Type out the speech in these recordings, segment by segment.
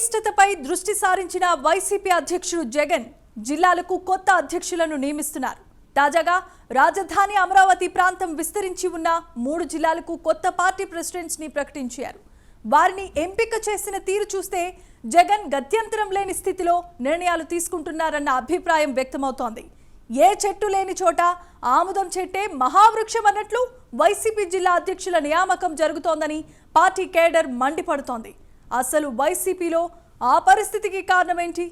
పటిష్టతపై దృష్టి సారించిన వైసీపీ అధ్యక్షుడు జగన్ జిల్లాలకు కొత్త అధ్యక్షులను నియమిస్తున్నారు. తాజాగా రాజధాని అమరావతి ప్రాంతం విస్తరించి ఉన్న మూడు జిల్లాలకు కొత్త పార్టీ ప్రెసిడెంట్స్ని ప్రకటించారు. వారిని ఎంపిక చేసిన తీరు చూస్తే జగన్ గత్యంతరం లేని స్థితిలో నిర్ణయాలు తీసుకుంటున్నారన్న అభిప్రాయం వ్యక్తమవుతోంది. ఏ చెట్టు లేని చోట ఆముదం చెట్టే మహావృక్షం అన్నట్లు వైసీపీ జిల్లా అధ్యక్షుల నియామకం జరుగుతోందని పార్టీ కేడర్ మండిపడుతోంది. అసలు వైసీపీలో ఆ పరిస్థితికి కారణమేంటి?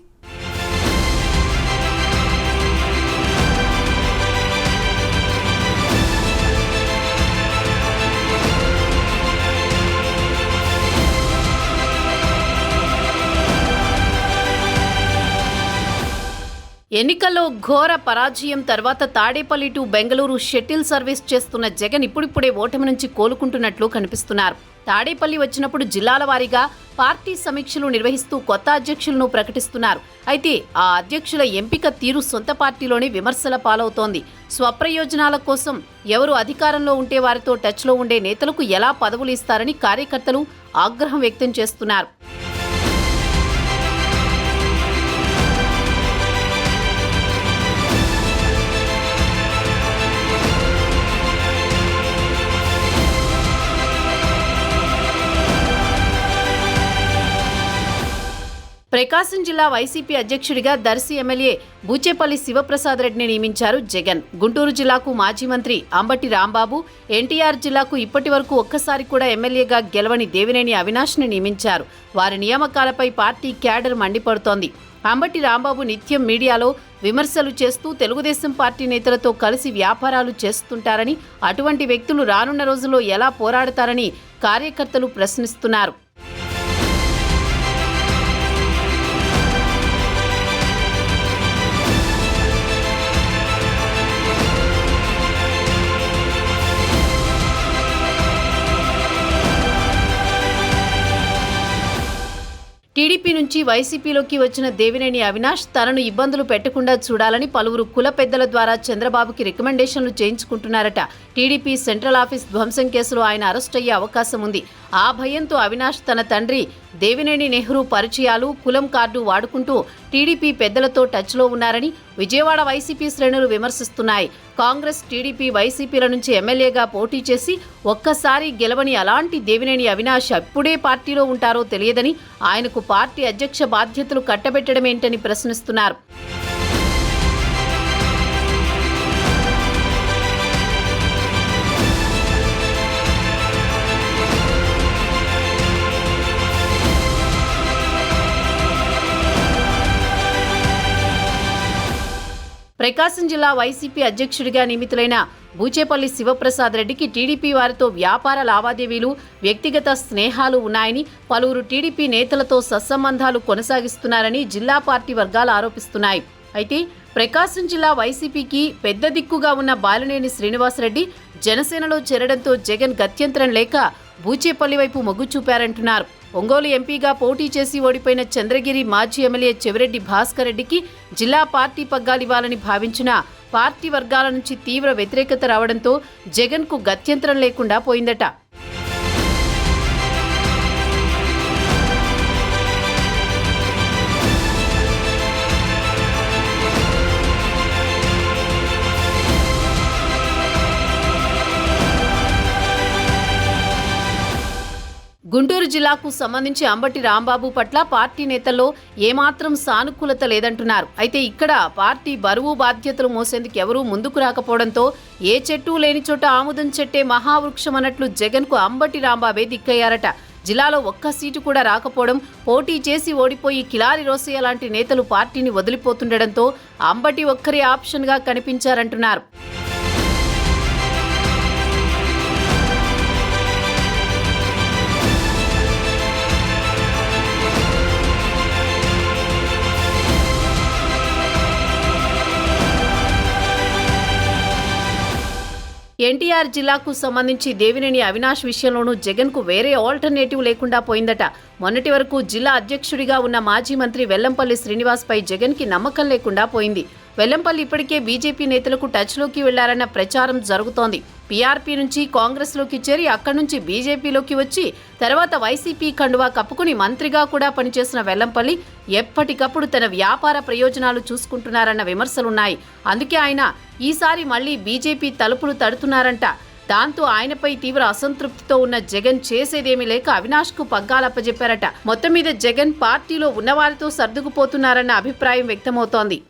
ఎన్నికల్లో ఘోర పరాజయం తర్వాత Tadepalli to Bengaluru shuttle service చేస్తున్న జగన్ ఇప్పుడిప్పుడే ఓటమి నుంచి కోలుకుంటున్నట్లు కనిపిస్తున్నారు. తాడేపల్లి వచ్చినప్పుడు జిల్లాల వారీగా పార్టీ సమీక్షలు నిర్వహిస్తూ కొత్త అధ్యక్షులను ప్రకటిస్తున్నారు. అయితే ఆ అధ్యక్షుల ఎంపిక తీరు సొంత పార్టీలోనే విమర్శల పాలవుతోంది. స్వప్రయోజనాల కోసం ఎవరు అధికారంలో ఉంటే వారితో టచ్లో ఉండే నేతలకు ఎలా పదవులు ఇస్తారని కార్యకర్తలు ఆగ్రహం వ్యక్తం చేస్తున్నారు. ప్రకాశం జిల్లా వైసీపీ అధ్యక్షుడిగా దర్శి ఎమ్మెల్యే బూచేపల్లి శివప్రసాద్ రెడ్డిని నియమించారు జగన్. గుంటూరు జిల్లాకు మాజీ మంత్రి అంబటి రాంబాబు ఎన్టీఆర్ జిల్లాకు ఇప్పటి వరకు ఒక్కసారి కూడా ఎమ్మెల్యేగా గెలవని దేవినేని అవినాష్ని నియమించారు. వారి నియామకాలపై పార్టీ క్యాడర్ మండిపడుతోంది. అంబటి రాంబాబు నిత్యం మీడియాలో విమర్శలు చేస్తూ తెలుగుదేశం పార్టీ నేతలతో కలిసి వ్యాపారాలు చేస్తుంటారని అటువంటి వ్యక్తులు రానున్న రోజుల్లో ఎలా పోరాడతారని కార్యకర్తలు ప్రశ్నిస్తున్నారు. ടി ഡി టీడీపీ నుంచి వైసీపీలోకి వచ్చిన దేవినేని అవినాష్ తనను ఇబ్బందులు పెట్టకుండా చూడాలని పలువురు కుల పెద్దల ద్వారా చంద్రబాబుకి రికమెండేషన్లు చేయించుకుంటున్నారట. టీడీపీ సెంట్రల్ ఆఫీస్ ధ్వంసం కేసులో ఆయన అరెస్ట్ అయ్యే అవకాశం ఉంది. ఆ భయంతో అవినాష్ తన తండ్రి దేవినేని నెహ్రూ పరిచయాలు కులం కార్డు వాడుకుంటూ టీడీపీ పెద్దలతో టచ్లో ఉన్నారని విజయవాడ వైసీపీ శ్రేణులు విమర్శిస్తున్నాయి. కాంగ్రెస్ టీడీపీ వైసీపీల నుంచి ఎమ్మెల్యేగా పోటీ చేసి ఒక్కసారి గెలవని అలాంటి దేవినేని అవినాష్ అప్పుడే పార్టీలో ఉంటారో తెలియదని ఆయనకు పార్టీ పార్టీ అధ్యక్ష బాధ్యతలు కట్టబెట్టడమేంటని ప్రశ్నిస్తున్నారు. ప్రకాశం జిల్లా వైసీపీ అధ్యక్షుడిగా నియమితులైన బూచేపల్లి శివప్రసాద్ రెడ్డికి టీడీపీ వారితో వ్యాపార లావాదేవీలు వ్యక్తిగత స్నేహాలు ఉన్నాయని పలువురు టీడీపీ నేతలతో సత్సంబంధాలు కొనసాగిస్తున్నారని జిల్లా పార్టీ వర్గాలు ఆరోపిస్తున్నాయి. అయితే ప్రకాశం జిల్లా వైసీపీకి పెద్ద దిక్కుగా ఉన్న బాలినేని శ్రీనివాసరెడ్డి జనసేనలో చేరడంతో జగన్ గత్యంతరం లేక బూచేపల్లి వైపు మొగ్గు చూపారంటున్నారు. ఒంగోలు ఎంపీగా పోటీ చేసి ఓడిపోయిన చంద్రగిరి మాజీ ఎమ్మెల్యే చెవిరెడ్డి భాస్కర్ రెడ్డికి జిల్లా పార్టీ పగ్గాలివ్వాలని భావించిన పార్టీ వర్గాల నుంచి తీవ్ర వ్యతిరేకత రావడంతో జగన్కు గత్యంతరం లేకుండా పోయిందట. గుంటూరు జిల్లాకు సంబంధించి అంబటి రాంబాబు పట్ల పార్టీ నేతల్లో ఏమాత్రం సానుకూలత లేదంటున్నారు. అయితే ఇక్కడ పార్టీ బరువు బాధ్యతలు మోసేందుకు ఎవరూ ముందుకు రాకపోవడంతో ఏ చెట్టు లేని చోట ఆముదం చెట్టే మహావృక్షం అన్నట్లు జగన్కు అంబటి రాంబాబే దిక్కయ్యారట. జిల్లాలో ఒక్క సీటు కూడా రాకపోవడం పోటీ చేసి ఓడిపోయి కిలారి రోసయ్య లాంటి నేతలు పార్టీని వదిలిపోతుండటంతో అంబటి ఒక్కరి ఆప్షన్గా కనిపించారంటున్నారు. ఎన్టీఆర్ జిల్లాకు సంబంధించి దేవినేని అవినాష్ విషయంలోనూ జగన్కు వేరే ఆల్టర్నేటివ్ లేకుండా పోయిందట. మొన్నటి వరకు జిల్లా అధ్యక్షుడిగా ఉన్న మాజీ మంత్రి వెల్లంపల్లి శ్రీనివాస్పై జగన్కి నమ్మకం లేకుండా పోయింది. వెల్లంపల్లి ఇప్పటికే బీజేపీ నేతలకు టచ్లోకి వెళ్ళారన్న ప్రచారం జరుగుతోంది. పీఆర్పీ నుంచి కాంగ్రెస్లోకి చేరి అక్కడి నుంచి బీజేపీలోకి వచ్చి తర్వాత వైసీపీ కండువా కప్పుకుని మంత్రిగా కూడా పనిచేసిన వెల్లంపల్లి ఎప్పటికప్పుడు తన వ్యాపార ప్రయోజనాలు చూసుకుంటున్నారన్న విమర్శలున్నాయి. అందుకే ఆయన ఈసారి మళ్ళీ బీజేపీ తలుపులు తడుతున్నారంట. దాంతో ఆయనపై తీవ్ర అసంతృప్తితో ఉన్న జగన్ చేసేదేమీ లేక అవినాష్కు పగ్గాలప్పజెప్పారట. మొత్తం మీద జగన్ పార్టీలో ఉన్నవారితో సర్దుకుపోతున్నారన్న అభిప్రాయం వ్యక్తమవుతోంది.